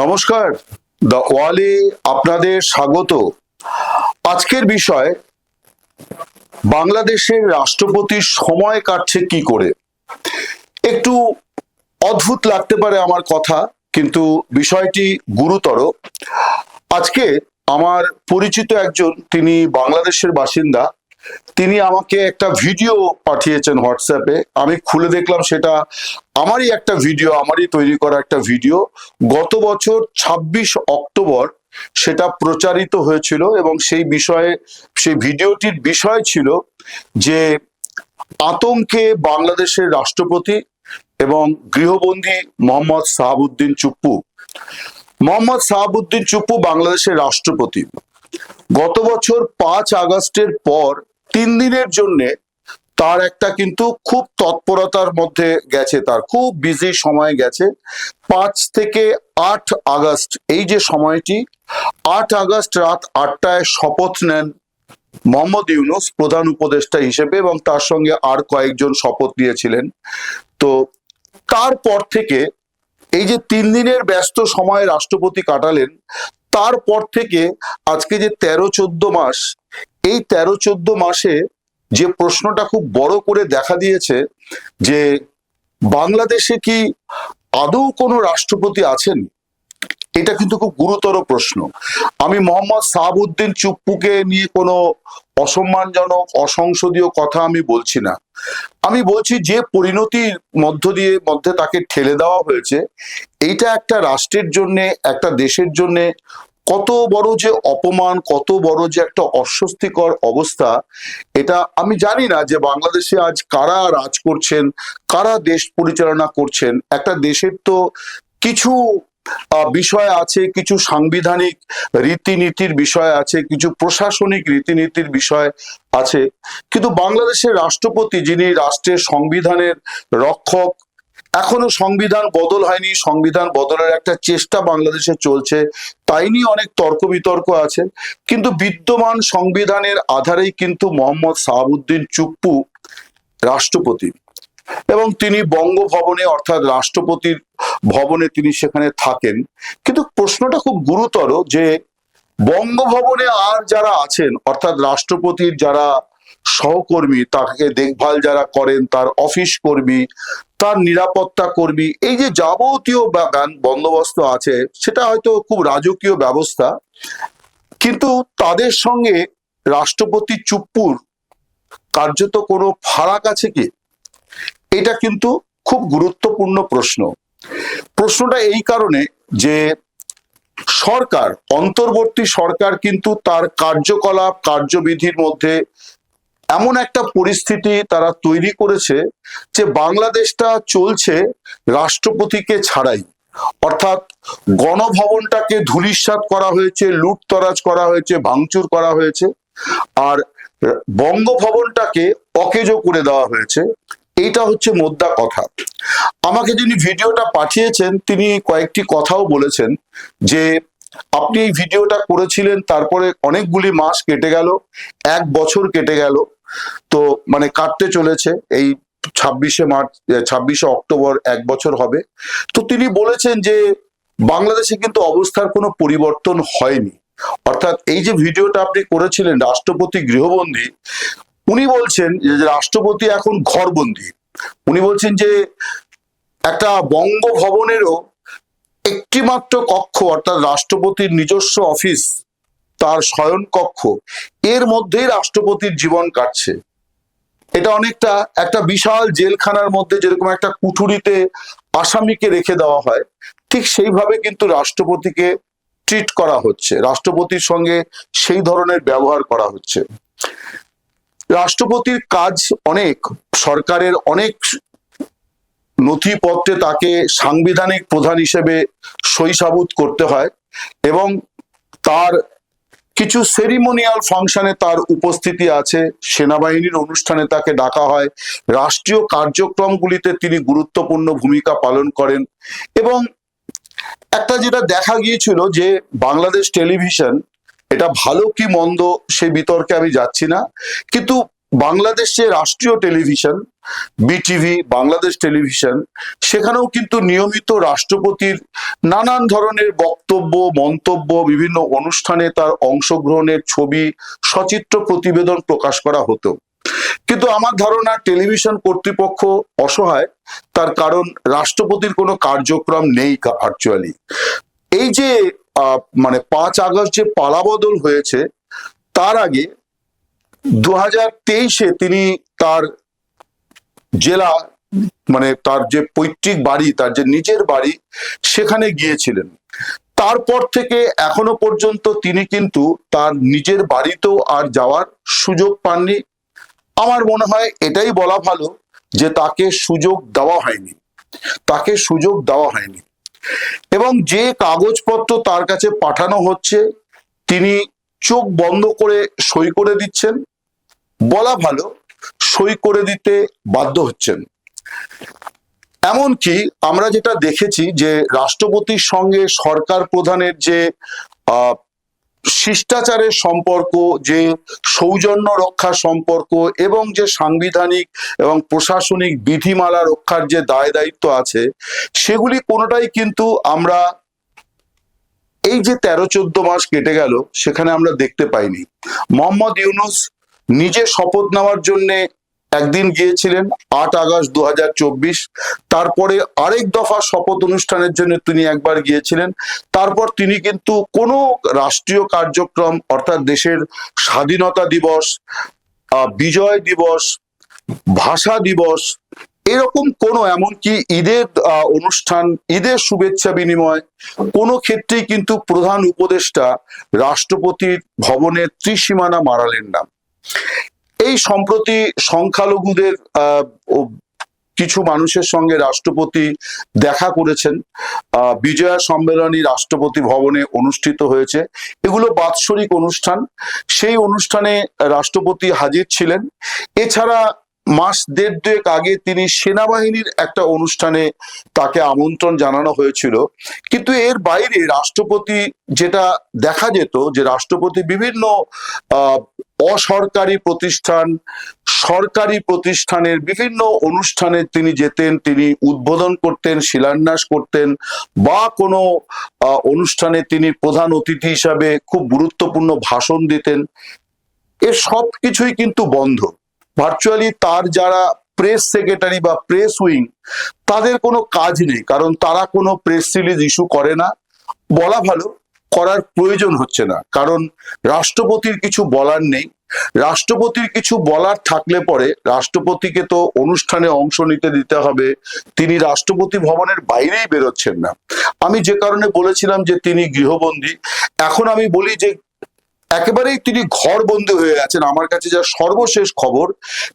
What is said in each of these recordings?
নমস্কার। দ্য ওয়ালে আপনাদের স্বাগত। আজকের বিষয়, বাংলাদেশের রাষ্ট্রপতির সময় কাটছে কি করে? একটু অদ্ভুত লাগতে পারে আমার কথা, কিন্তু বিষয়টি গুরুতর। আজকে আমার পরিচিত একজন, তিনি বাংলাদেশের বাসিন্দা তিনি আমাকে একটা ভিডিও পাঠিয়েছেন হোয়াটসঅ্যাপে আমি খুলে দেখলাম সেটা আমারই একটা ভিডিও আমারই তৈরি করা একটা ভিডিও গত বছর ২৬ অক্টোবর সেটা প্রচারিত হয়েছিল এবং সেই বিষয়ে, সেই ভিডিওটির বিষয় ছিল যে আতঙ্কে বাংলাদেশের রাষ্ট্রপতি এবং গৃহবন্দী মোহাম্মদ সাহাবুদ্দিন চুপ্পু। মোহাম্মদ সাহাবুদ্দিন চুপ্পু বাংলাদেশের রাষ্ট্রপতি। গত বছর পাঁচ আগস্টের পর তিন দিনের জন্য তার একটা কিন্তু খুব তৎপরতার মধ্যে গেছে তার, খুব বিজি সময় গেছে। পাঁচ থেকে আট আগস্ট, এই যে সময়টি, আট আগস্ট রাত আটটায় শপথ নেন মোহাম্মদ ইউনুস, প্রধান উপদেষ্টা হিসেবে এবং তার সঙ্গে আর কয়েকজন শপথ নিয়েছিলেন। তো তারপর থেকে এই যে তিন দিনের ব্যস্ত সময় রাষ্ট্রপতি কাটালেন, তারপর থেকে আজকে যে তেরো চোদ্দ মাস এই তেরো চোদ্দ মাসে যে প্রশ্নটা খুব বড় করে দেখা দিয়েছে যে বাংলাদেশে কি আদৌ কোনো রাষ্ট্রপতি আছেন? এটা কিন্তু খুব গুরুতর প্রশ্ন। আমি মোহাম্মদ সাহাবুদ্দিন চুপ্পুকে নিয়ে কোনো অসম্মানজনক অসংসদীয় কথা আমি বলছি না। আমি বলছি যে পরিণতির মধ্য দিয়ে, মধ্যে তাকে ঠেলে দেওয়া হয়েছে। এইটা একটা রাষ্ট্রের জন্য, একটা দেশের জন্য কত বড় যে অপমান, কত বড় যে একটা অস্বস্তিকর অবস্থা, এটা আমি জানি না যে বাংলাদেশে আজ কারা রাজ করছেন, কারা দেশ পরিচালনা করছেন। একটা দেশের তো কিছু বিষয় আছে, কিছু সাংবিধানিক রীতিনীতির বিষয় আছে, কিছু প্রশাসনিক রীতিনীতির বিষয় আছে। কিন্তু বাংলাদেশের রাষ্ট্রপতি যিনি রাষ্ট্রের সংবিধানের রক্ষক এখনও সংবিধান বদল হয়নি, সংবিধান বদলের একটা চেষ্টা বাংলাদেশে চলছে, তাই নিয়ে অনেক তর্ক বিতর্ক আছে, কিন্তু বিদ্যমান সংবিধানের আধারেই কিন্তু মোহাম্মদ সাহাবুদ্দিন চুপ্পু রাষ্ট্রপতি। এবং তিনি বঙ্গভবনে, অর্থাৎ রাষ্ট্রপতির ভবনে তিনি সেখানে থাকেন। কিন্তু প্রশ্নটা খুব গুরুতর যে বঙ্গভবনে আর যারা আছেন, অর্থাৎ রাষ্ট্রপতির যারা সহকর্মী, তাকে দেখভাল যারা করেন, তার অফিস কর্মী তার নিরাপত্তা কর্মী, এই যে যাবতীয় বা- গান- বন্দোবস্ত আছে, সেটা হয়তো খুব রাজকীয় ব্যবস্থা। কিন্তু তাদের সঙ্গে রাষ্ট্রপতি চুপ্পুর কার্যত কোনো ফারাক আছে কি? এটা কিন্তু খুব গুরুত্বপূর্ণ প্রশ্ন। প্রশ্নটা এই কারণে যে সরকার, অন্তর্বর্তী সরকার কিন্তু তার কার্যকলাপ, কার্যবিধির মধ্যে এমন একটা পরিস্থিতি তারা তৈরি করেছে যে বাংলাদেশটা চলছে রাষ্ট্রপতিকে ছাড়াই। অর্থাৎ গণভবনটাকে ধূলিসাৎ করা হয়েছে, লুটতরাজ করা হয়েছে, ভাঙচুর করা হয়েছে, আর বঙ্গভবনটাকে অকেজো করে দেওয়া হয়েছে। এইটা হচ্ছে মোদ্দা কথা। আমাকে যিনি ভিডিওটা পাঠিয়েছেন, তিনি কয়েকটি কথাও বলেছেন যে আপনি এই ভিডিওটা করেছিলেন, তারপরে অনেকগুলি মাস কেটে গেল, এক বছর কেটে গেল, তো মানে কাটতে চলেছে, এই ছাব্বিশে মার্চ ছাব্বিশে অক্টোবর এক বছর হবে। তো তিনি বলেছেন যে, বাংলাদেশে কিন্তু অবস্থার কোনো পরিবর্তন হয়নি। অর্থাৎ এই যে ভিডিওটা আপনি করেছিলেন, রাষ্ট্রপতি গৃহবন্দী, উনি বলছেন যে রাষ্ট্রপতি এখন ঘরবন্দি। উনি বলছেন যে, একটা বঙ্গভবনেরও একটি মাত্র কক্ষ, অর্থাৎ রাষ্ট্রপতির নিজস্ব অফিস, তার শয়ন কক্ষ, এর মধ্যেই রাষ্ট্রপতির জীবন কাটছে। এটা অনেকটা একটা বিশাল জেলখানার মধ্যে যেরকম একটা কুঠুরিতে আসামিকে রেখে দেওয়া হয়, ঠিক সেইভাবে কিন্তু রাষ্ট্রপতিকে ট্রিট করা হচ্ছে। রাষ্ট্রপতির সঙ্গে সেই ধরনের ব্যবহার করা হচ্ছে। রাষ্ট্রপতির কাজ অনেক, সরকারের অনেক নথিপত্রে তাকে সাংবিধানিক প্রধান হিসেবে সইসাবুত করতে হয় এবং তার কিছু সেরিমোনিয়াল ফাংশনে তার উপস্থিতি আছে, সেনাবাহিনীর অনুষ্ঠানে তাকে ডাকা হয়, রাষ্ট্রীয় কার্যক্রমগুলিতে তিনি গুরুত্বপূর্ণ ভূমিকা পালন করেন এবং একটা যেটা দেখা গিয়েছিল যে বাংলাদেশ টেলিভিশন, এটা ভালো কি মন্দ সে বিতর্কে আমি যাচ্ছি না, কিন্তু বাংলাদেশ যে রাষ্ট্রীয় টেলিভিশন, বিটিভি, বাংলাদেশ টেলিভিশন, সেখানেও কিন্তু নিয়মিত রাষ্ট্রপতির নানান ধরনের বক্তব্য, মন্তব্য, বিভিন্ন অনুষ্ঠানে তার অংশগ্রহণের ছবি, সচিত্র প্রতিবেদন প্রকাশ করা হতো। কিন্তু আমার ধারণা টেলিভিশন কর্তৃপক্ষ অসহায়, তার কারণ রাষ্ট্রপতির কোনো কার্যক্রম নেই অ্যাকচুয়ালি এই যে মানে পাঁচ আগস্ট যে পালাবদল হয়েছে, তার আগে দু হাজার তেইশে তিনি তার জেলা মানে তার যে পৈতৃক বাড়ি, তার যে নিজের বাড়ি, সেখানে গিয়েছিলেন। তারপর থেকে এখনও পর্যন্ত তিনি কিন্তু তার নিজের বাড়িতেও আর যাওয়ার সুযোগ পাননি। আমার মনে হয় এটাই বলা ভালো যে তাকে সুযোগ দেওয়া হয়নি। তাকে সুযোগ দেওয়া হয়নি। এবং যে কাগজপত্র তার কাছে পাঠানো হচ্ছে, তিনি চোখ বন্ধ করে সই করে দিচ্ছেন। বলা ভালো, সই করে দিতে বাধ্য হচ্ছেন। এমনকি আমরা যেটা দেখেছি যে রাষ্ট্রপতির সঙ্গে সরকার প্রধানের যে শিষ্টাচারের সম্পর্ক, যে সৌজন্য রক্ষার সম্পর্ক এবং যে সাংবিধানিক এবং প্রশাসনিক বিধিমালা রক্ষার যে দায় দায়িত্ব আছে, সেগুলি কোনোটাই কিন্তু আমরা এই যে তেরো চোদ্দ মাস কেটে গেল, সেখানে আমরা দেখতে পাইনি। মোহাম্মদ ইউনুস নিজে শপথ নেওয়ার জন্য একদিন গিয়েছিলেন, আট আগস্ট দু হাজার চব্বিশ। তারপরে আরেক দফা শপথ অনুষ্ঠানের জন্য তিনি একবার গিয়েছিলেন। তারপর তিনি কিন্তু কোনো রাষ্ট্রীয় কার্যক্রম, অর্থাৎ দেশের স্বাধীনতা দিবস বিজয় দিবস, ভাষা দিবস, এরকম কোনো, এমনকি ঈদের অনুষ্ঠান, ঈদের শুভেচ্ছা বিনিময়, কোনো ক্ষেত্রেই কিন্তু প্রধান উপদেষ্টা রাষ্ট্রপতির ভবনের ত্রিসীমানা মারালেন না। এই সম্প্রতি সংখ্যালঘুদের কিছু মানুষের সঙ্গে রাষ্ট্রপতি দেখা করেছেন। বিজয়া সম্মেলনী রাষ্ট্রপতি ভবনে অনুষ্ঠিত হয়েছে। এগুলো বাৎসরিক অনুষ্ঠান। সেই অনুষ্ঠানে রাষ্ট্রপতি হাজির ছিলেন। এছাড়া মাস দেড় দুয়েক আগে তিনি সেনাবাহিনীর একটা অনুষ্ঠানে তাকে আমন্ত্রণ জানানো হয়েছিল। কিন্তু এর বাইরে রাষ্ট্রপতি যেটা দেখা যেত যে রাষ্ট্রপতি বিভিন্ন অসরকারি প্রতিষ্ঠান, সরকারি প্রতিষ্ঠানের বিভিন্ন অনুষ্ঠানে তিনি যেতেন, তিনি উদ্বোধন করতেন, শিলান্যাস করতেন বা কোনো অনুষ্ঠানে তিনি প্রধান অতিথি হিসাবে খুব গুরুত্বপূর্ণ ভাষণ দিতেন। এর সব কিছুই কিন্তু বন্ধ। ভার্চুয়ালি তার যারা প্রেস সেক্রেটারি বা প্রেস উইং তাদের কোনো কাজ নেই, কারণ তারা কোনো প্রেস রিলিজ ইস্যু করে না। বলা ভালো, করার প্রয়োজন হচ্ছে না, কারণ রাষ্ট্রপতির কিছু বলার নেই। রাষ্ট্রপতির কিছু বলার থাকলে পরে রাষ্ট্রপতিকে তো অনুষ্ঠানে অংশ নিতে দিতে হবে, তিনি রাষ্ট্রপতি ভবনের বাইরেই বেরোচ্ছেন না। আমি যে কারণে বলেছিলাম যে তিনি গৃহবন্দী, এখন আমি বলি যে একেবারেই তিনি ঘর বন্দি হয়ে আছেন। আমার কাছে যা সর্বশেষ খবর,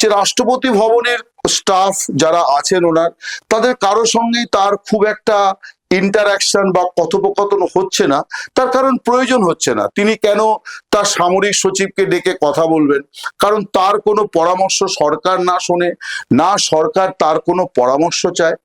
যে রাষ্ট্রপতি ভবনের স্টাফ যারা আছেন ওনার, তাদের কারও সঙ্গেই তার খুব একটা ইন্টারাকশন বা কথোপকথন হচ্ছে না, তার কারণ প্রয়োজন হচ্ছে না। তিনি কেন তার সামরিক সচিবকে ডেকে কথা বলবেন? কারণ তার কোনো পরামর্শ সরকার না শোনে, না সরকার তার কোনো পরামর্শ চায়।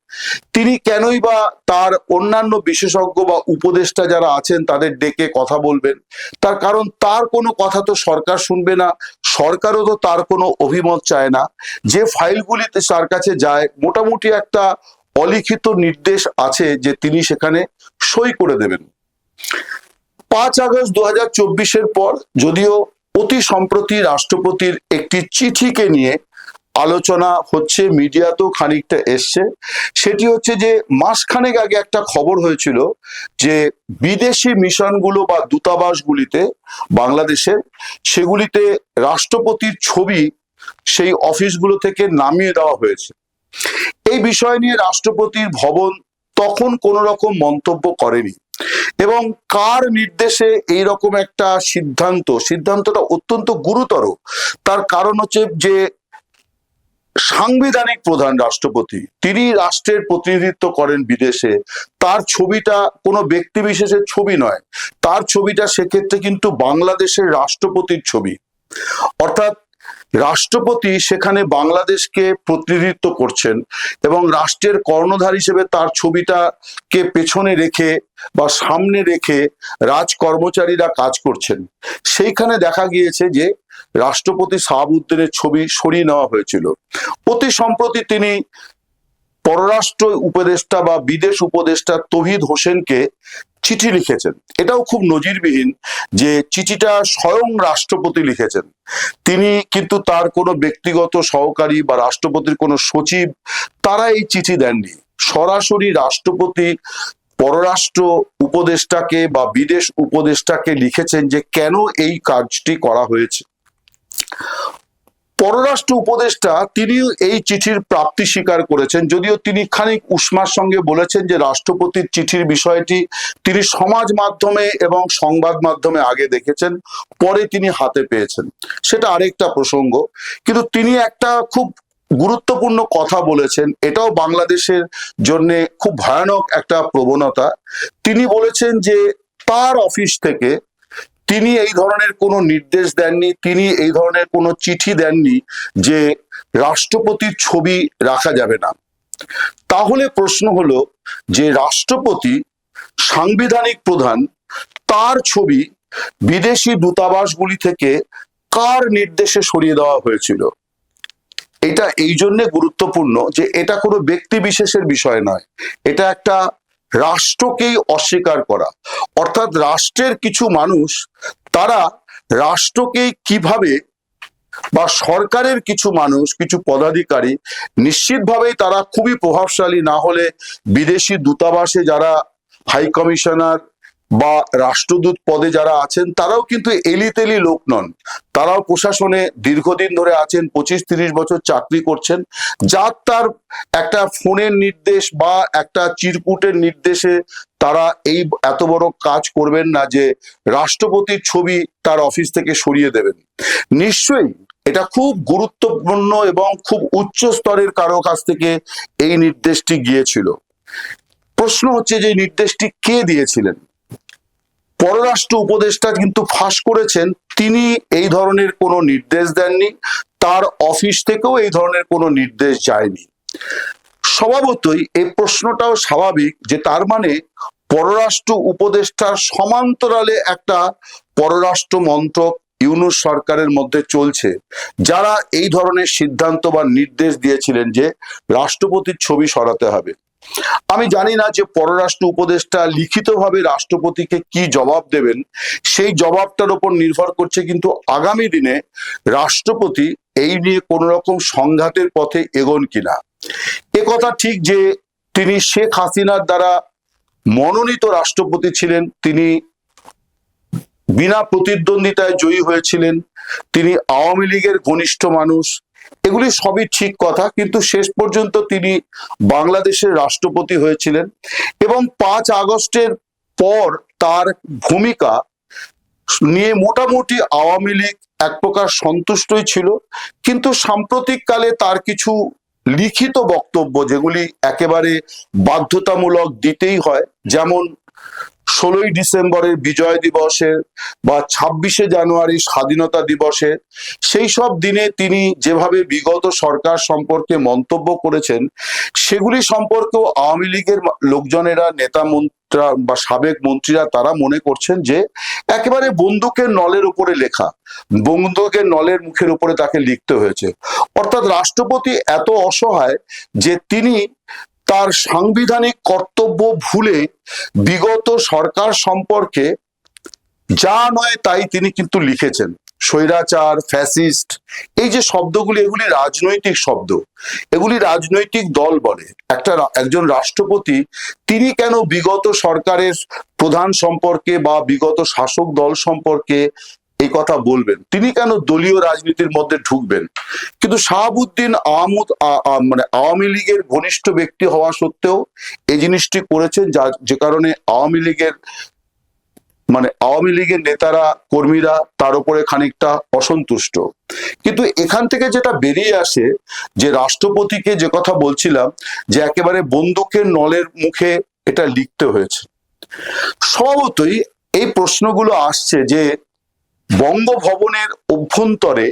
তিনি কেনই বা তার অন্যান্য বিশেষজ্ঞ বা উপদেষ্টা যারা আছেন তাদের ডেকে কথা বলবেন? তার কারণ তার কোনো কথা তো সরকার শুনবে না, সরকারও তো তার কোনো অভিমত চায় না। যে ফাইলগুলিতে তার কাছে যায়, মোটামুটি একটা অলিখিত নির্দেশ আছে যে তিনি সেখানে সই করে দেবেন। পাঁচ আগস্ট দু হাজার পর যদিও অতি সম্প্রতি রাষ্ট্রপতির একটি চিঠিকে নিয়ে আলোচনা হচ্ছে, মিডিয়াতেও খানিকটা এসছে, সেটি হচ্ছে যে মাসখানেক আগে একটা খবর হয়েছিল যে বিদেশি মিশনগুলো বা দূতাবাসগুলিতে বাংলাদেশের সেগুলিতে রাষ্ট্রপতির ছবি সেই অফিসগুলো থেকে নামিয়ে দেওয়া হয়েছে। এই বিষয় নিয়ে রাষ্ট্রপতির ভবন তখন কোনো রকম মন্তব্য করেনি। এবং কার নির্দেশে এই রকম একটা সিদ্ধান্ত, সিদ্ধান্তটা অত্যন্ত গুরুতর, তার কারণ হচ্ছে যে সাংবিধানিক প্রধান রাষ্ট্রপতি, তিনি রাষ্ট্রের প্রতিনিধিত্ব করেন বিদেশে, তার ছবিটা কোনো ব্যক্তি বিশেষের ছবি নয়, তার ছবিটা সেক্ষেত্রে কিন্তু বাংলাদেশের রাষ্ট্রপতির ছবি। অর্থাৎ রাষ্ট্রপতি সেখানে বাংলাদেশকে প্রতিনিধিত্ব করছেন এবং রাষ্ট্রের কর্ণধার হিসেবে তার ছবিটাকে পেছনে রেখে বা সামনে রেখে রাজ কর্মচারীরা কাজ করছেন। সেইখানে দেখা গিয়েছে যে রাষ্ট্রপতি শাহাবুদ্দিনের ছবি সরিয়ে নেওয়া হয়েছিল। অতি সম্প্রতি তিনি পররাষ্ট্র উপদেষ্টা বা বিদেশ উপদেষ্টা তহিদ হোসেনকে চিঠি লিখেছেন। এটাও খুব নজিরবিহীন যে চিঠিটা স্বয়ং রাষ্ট্রপতি লিখেছেন। তিনি কিন্তু তার কোনো ব্যক্তিগত সহকারী বা রাষ্ট্রপতির কোনো সচিব তারা এই চিঠি দেননি। সরাসরি রাষ্ট্রপতি পররাষ্ট্র উপদেষ্টাকে বা বিদেশ উপদেষ্টাকে লিখেছেন যে কেন এই কাজটি করা হয়েছে। পররাষ্ট্র উপদেষ্টা তিনি এই চিঠির প্রাপ্তি স্বীকার করেছেন। যদিও তিনি খানিক উষ্মার সঙ্গে বলেছেন যে রাষ্ট্রপতির চিঠির বিষয়টি তিনি সমাজ মাধ্যমে এবং সংবাদ মাধ্যমে আগে দেখেছেন, পরে তিনি হাতে পেয়েছেন। সেটা আরেকটা প্রসঙ্গ। কিন্তু তিনি একটা খুব গুরুত্বপূর্ণ কথা বলেছেন, এটাও বাংলাদেশের জন্য খুব ভয়ানক একটা প্রবণতা। তিনি বলেছেন যে তার অফিস থেকে তিনি এই ধরনের কোনো নির্দেশ দেননি, তিনি এই ধরনের কোনো চিঠি দেননি যে রাষ্ট্রপতির ছবি রাখা যাবে না। তাহলে প্রশ্ন হলো যে রাষ্ট্রপতি, সাংবিধানিক প্রধান, তার ছবি বিদেশি দূতাবাসগুলি থেকে কার নির্দেশে সরিয়ে দেওয়া হয়েছিল? এটা এই জন্যে গুরুত্বপূর্ণ যে এটা কোনো ব্যক্তি বিশেষের বিষয় নয়। এটা একটা রাষ্ট্রকেই অস্বীকার করা। অর্থাৎ রাষ্ট্রের কিছু মানুষ, তারা রাষ্ট্রকে কীভাবে বা সরকারের কিছু মানুষ, কিছু পদাধিকারী, নিশ্চিতভাবেই তারা খুবই প্রভাবশালী না হলে বিদেশি দূতাবাসে যারা হাই কমিশনার বা রাষ্ট্রদূত পদে যারা আছেন, তারাও কিন্তু এলিতেলি লোক নন। তারাও প্রশাসনে দীর্ঘদিন ধরে আছেন, পঁচিশ তিরিশ বছর চাকরি করছেন। যার তার একটা ফোনের নির্দেশ বা একটা চিরকুটের নির্দেশে তারা এই এত বড় কাজ করবেন না যে রাষ্ট্রপতির ছবি তার অফিস থেকে সরিয়ে দেবেন। নিশ্চয়ই এটা খুব গুরুত্বপূর্ণ এবং খুব উচ্চ স্তরের কারও কাছ থেকে এই নির্দেশটি গিয়েছিল। প্রশ্ন হচ্ছে যে নির্দেশটি কে দিয়েছিলেন? পররাষ্ট্র উপদেষ্টা কিন্তু ফাঁস করেছেন। তিনি এই ধরনের কোনো নির্দেশ দেননি। তার অফিস থেকেও এই ধরনের কোনো নির্দেশ যায়নি। স্বভাবতই এই প্রশ্নটাও স্বাভাবিক যে তার মানে পররাষ্ট্র উপদেষ্টার সমান্তরালে একটা পররাষ্ট্র মন্ত্রক ইউনুস সরকারের মধ্যে চলছে। যারা এই ধরনের সিদ্ধান্ত বা নির্দেশ দিয়েছিলেন যে রাষ্ট্রপতির ছবি সরাতে হবে। আমি জানি না যে পররাষ্ট্র উপদেষ্টা লিখিতভাবে রাষ্ট্রপতিকে কি জবাব দেবেন। সেই জবাবটার উপর নির্ভর করছে কিন্তু আগামী দিনে রাষ্ট্রপতি এই নিয়ে কোন রকম সংঘাতের পথে এগোন কিনা। এ কথা ঠিক যে তিনি শেখ হাসিনার দ্বারা মনোনীত রাষ্ট্রপতি ছিলেন, তিনি বিনা প্রতিদ্বন্দ্বিতায় জয়ী হয়েছিলেন, তিনি আওয়ামী লীগের ঘনিষ্ঠ মানুষ এগুলি সবই ঠিক কথা, কিন্তু শেষ পর্যন্ত তিনি বাংলাদেশের রাষ্ট্রপতি হয়েছিলেন এবং পাঁচ আগস্টের পর তার ভূমিকা নিয়ে মোটামুটি আওয়ামী লীগ এক প্রকার সন্তুষ্টই ছিল। কিন্তু সাম্প্রতিককালে তার কিছু লিখিত বক্তব্য যেগুলি একেবারে বাধ্যতামূলক দিতেই হয়, যেমন ষোলোই ডিসেম্বরের বিজয় দিবসে বা ছাব্বিশে জানুয়ারি স্বাধীনতা দিবসে, সেই সব দিনে তিনি যেভাবে বিগত সরকার সম্পর্কে মন্তব্য করেছেন, সেগুলি সম্পর্কেও আওয়ামী লীগের লোকজনেরা, নেতা মন্ত্রা বা সাবেক মন্ত্রীরা তারা মনে করছেন যে একেবারে বন্দুকের নলের উপরে লেখা, বন্দুকের নলের মুখের উপরে তাকে লিখতে হয়েছে। অর্থাৎ রাষ্ট্রপতি এত অসহায় যে তিনি তার সাংবিধানিক কর্তব্য ভুলে বিগত সরকার সম্পর্কে যা নয় তাই তিনি কিন্তু লিখেছেন। স্বৈরাচার, ফ্যাসিস্ট, এই যে শব্দগুলি, এগুলি রাজনৈতিক শব্দ। এগুলি রাজনৈতিক দল বলে। একটা একজন রাষ্ট্রপতি, তিনি কেন বিগত সরকারের প্রধান সম্পর্কে বা বিগত শাসক দল সম্পর্কে এই কথা বলবেন। তিনি কেন দলীয় রাজনীতির মধ্যে ঢুকবেন? কিন্তু শাহাবুদ্দিন আহমদ মানে আওয়ামী লীগের ঘনিষ্ঠ ব্যক্তি হওয়া সত্ত্বেও এই জিনিসটি করেছেন যা, যে কারণে আওয়ামী লীগের মানে আওয়ামী লীগের নেতারা, কর্মীরা তার উপরে খানিকটা অসন্তুষ্ট। কিন্তু এখান থেকে যেটা বেরিয়ে আসে, যে রাষ্ট্রপতিকে যে কথা বলছিলাম, যে একেবারে বন্দুকের নলের মুখে এটা লিখতে হয়েছে। স্বভাবতই এই প্রশ্নগুলো আসছে যে বঙ্গভবনের অভ্যন্তরে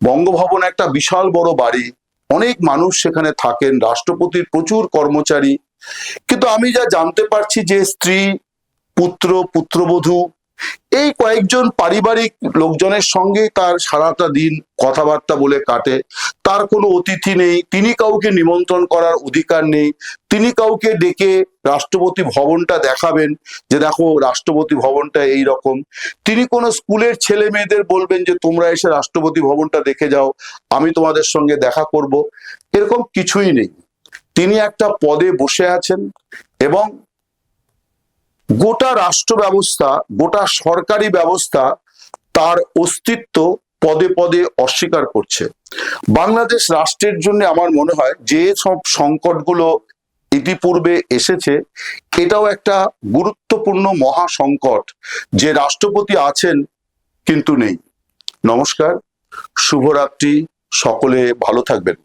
বঙ্গভবন একটা বিশাল বড় বাড়ি। অনেক মানুষ সেখানে থাকেন, রাষ্ট্রপতির প্রচুর কর্মচারী। কিন্তু আমি যা জানতে পারছি যে স্ত্রী, পুত্র, পুত্রবধূ এই কয়েকজন পারিবারিক লোকজনের সঙ্গে তার সারাটা দিন কথাবার্তা বলে কাটে। তার কোনো অতিথি নেই, তিনি কাউকে নিমন্ত্রণ করার অধিকার নেই, তিনি কাউকে ডেকে রাষ্ট্রপতি ভবনটা দেখাবেন যে দেখো রাষ্ট্রপতি ভবনটা এই রকম তিনি কোনো স্কুলের ছেলে মেয়েদের বলবেন যে তোমরা এসে রাষ্ট্রপতি ভবনটা দেখে যাও, আমি তোমাদের সঙ্গে দেখা করব। এরকম কিছুই নেই। তিনি একটা পদে বসে আছেন এবং গোটা রাষ্ট্র ব্যবস্থা গোটা সরকারি ব্যবস্থা তার অস্তিত্ব পদে পদে অস্বীকার করছে। বাংলাদেশ রাষ্ট্রের জন্য আমার মনে হয় যে সব সংকটগুলো ইতিপূর্বে এসেছে, এটাও একটা গুরুত্বপূর্ণ মহা সংকট যে রাষ্ট্রপতি আছেন কিন্তু নেই। নমস্কার, শুভরাত্রি, সকলে ভালো থাকবেন।